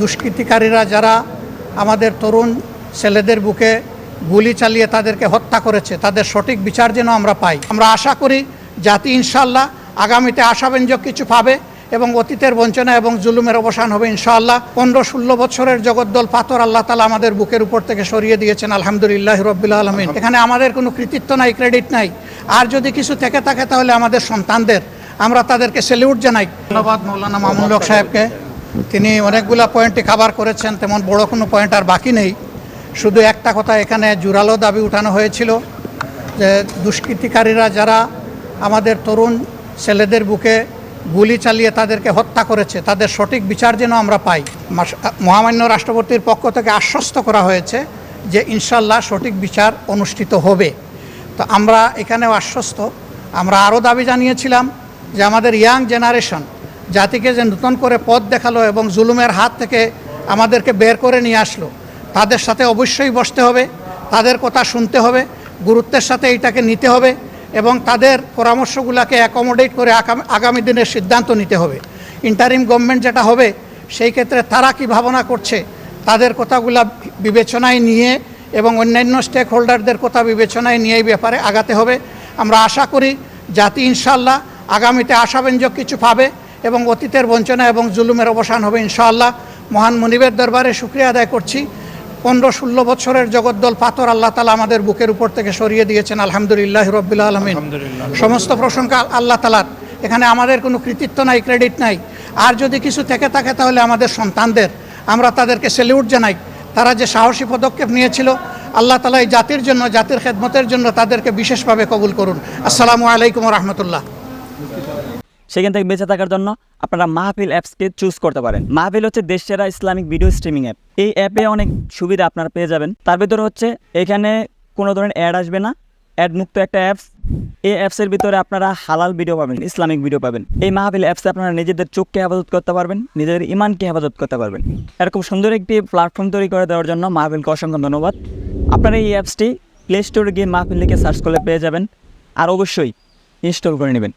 দুষ্কৃতিকারীরা যারা আমাদের তরুণ ছেলেদের বুকে গুলি চালিয়ে তাদেরকে হত্যা করেছে তাদের সঠিক বিচার যেন আমরা পাই। আমরা আশা করি জাতি ইনশাল্লাহ আগামীতে আশাব্যঞ্জক কিছু পাবে এবং অতীতের বঞ্চনা এবং জুলুমের অবসান হবে ইনশাআল্লাহ। পনেরো ষোলো বছরের জগদ্দল পাথর আল্লাহ তালা আমাদের বুকের উপর থেকে সরিয়ে দিয়েছেন আলহামদুলিল্লাহ রব্বিল আলমিন। এখানে আমাদের কোনো কৃতিত্ব নাই ক্রেডিট নাই। আর যদি কিছু থেকে থাকে তাহলে আমাদের সন্তানদের আমরা তাদেরকে সেলিউট জানাই। ধন্যবাদ মৌলানা মামুল হক সাহেবকে। তিনি অনেকগুলা পয়েন্টে খাবার করেছেন, তেমন বড় কোনো পয়েন্ট আর বাকি নেই। শুধু একটা কথা এখানে জোরালো দাবি উঠানো হয়েছিল যে দুষ্কৃতিকারীরা যারা আমাদের তরুণ ছেলেদের বুকে গুলি চালিয়ে তাদেরকে হত্যা করেছে, তাদের সঠিক বিচার যেন আমরা পাই। মহামান্য রাষ্ট্রপতির পক্ষ থেকে আশ্বস্ত করা হয়েছে যে ইনশাল্লাহ সঠিক বিচার অনুষ্ঠিত হবে। তো আমরা এখানেও আশ্বস্ত। আমরা আরও দাবি জানিয়েছিলাম যে আমাদের ইয়াং জেনারেশন জাতিকে যে নতুন করে পথ দেখাল এবং জুলুমের হাত থেকে আমাদেরকে বের করে নিয়ে আসলো, তাদের সাথে অবশ্যই বসতে হবে, তাদের কথা শুনতে হবে, গুরুত্বের সাথে এইটাকে নিতে হবে এবং তাদের পরামর্শগুলোকে অ্যাকোমোডেট করে আগামী- আগামী দিনের সিদ্ধান্ত নিতে হবে। ইন্টারিম গভর্নমেন্ট যেটা হবে, সেই ক্ষেত্রে তারা কি ভাবনা করছে, তাদের কথাগুলা বিবেচনায় নিয়ে এবং অন্যান্য স্টেক হোল্ডারদের কথা বিবেচনায় নিয়ে এই ব্যাপারে আগাতে হবে। আমরা আশা করি জাতি ইনশাল্লাহ আগামীতে আশাব্যঞ্জক কিছু পাবে। এবং অতীতের বঞ্চনা এবং জুলুমের অবসান হবে ইনশাআল্লাহ। মহান মনিবের দরবারে শুক্রিয়া আদায় করছি। পনেরো ষোলো বছরের জগদ্দল পাথর আল্লাহ তালা আমাদের বুকের উপর থেকে সরিয়ে দিয়েছেন। আলহামদুলিল্লাহ রব্বিল আলমিন। সমস্ত প্রশংসা আল্লাহ তালার এখানে আমাদের কোনো কৃতিত্ব নাই ক্রেডিট নাই। আর যদি কিছু থেকে থাকে তাহলে আমাদের সন্তানদের। আমরা তাদেরকে সেলিউট জানাই। তারা যে সাহসী পদক্ষেপ নিয়েছিল আল্লাহ তালা এই জাতির জন্য জাতির খেদমতের জন্য তাদেরকে বিশেষভাবে কবুল করুন। আসসালামু আলাইকুম রহমতুল্লাহ। সেখান থেকে বেঁচে থাকার জন্য আপনারা মাহফিল অ্যাপসকে চুজ করতে পারেন। মাহফিল হচ্ছে দেশ সেরা ইসলামিক ভিডিও স্ট্রিমিং অ্যাপ এই অ্যাপে অনেক সুবিধা আপনারা পেয়ে যাবেন। তার ভিতরে হচ্ছে এখানে কোনো ধরনের অ্যাড আসবে না। অ্যাড মুক্ত একটা অ্যাপস এই অ্যাপসের ভিতরে আপনারা হালাল ভিডিও পাবেন, ইসলামিক ভিডিও পাবেন। এই মাহফিল অ্যাপসে আপনারা নিজেদের চোখকে হেফাজত করতে পারবেন, নিজেদের ইমানকে হেফাজত করতে পারবেন। এরকম সুন্দর একটি প্ল্যাটফর্ম তৈরি করে দেওয়ার জন্য মাহফিলকে অসংখ্য ধন্যবাদ। আপনারা এই অ্যাপসটি প্লে স্টোরে গিয়ে মাহফিল লিখে সার্চ করলে পেয়ে যাবেন। আর অবশ্যই ইনস্টল করে নেবেন।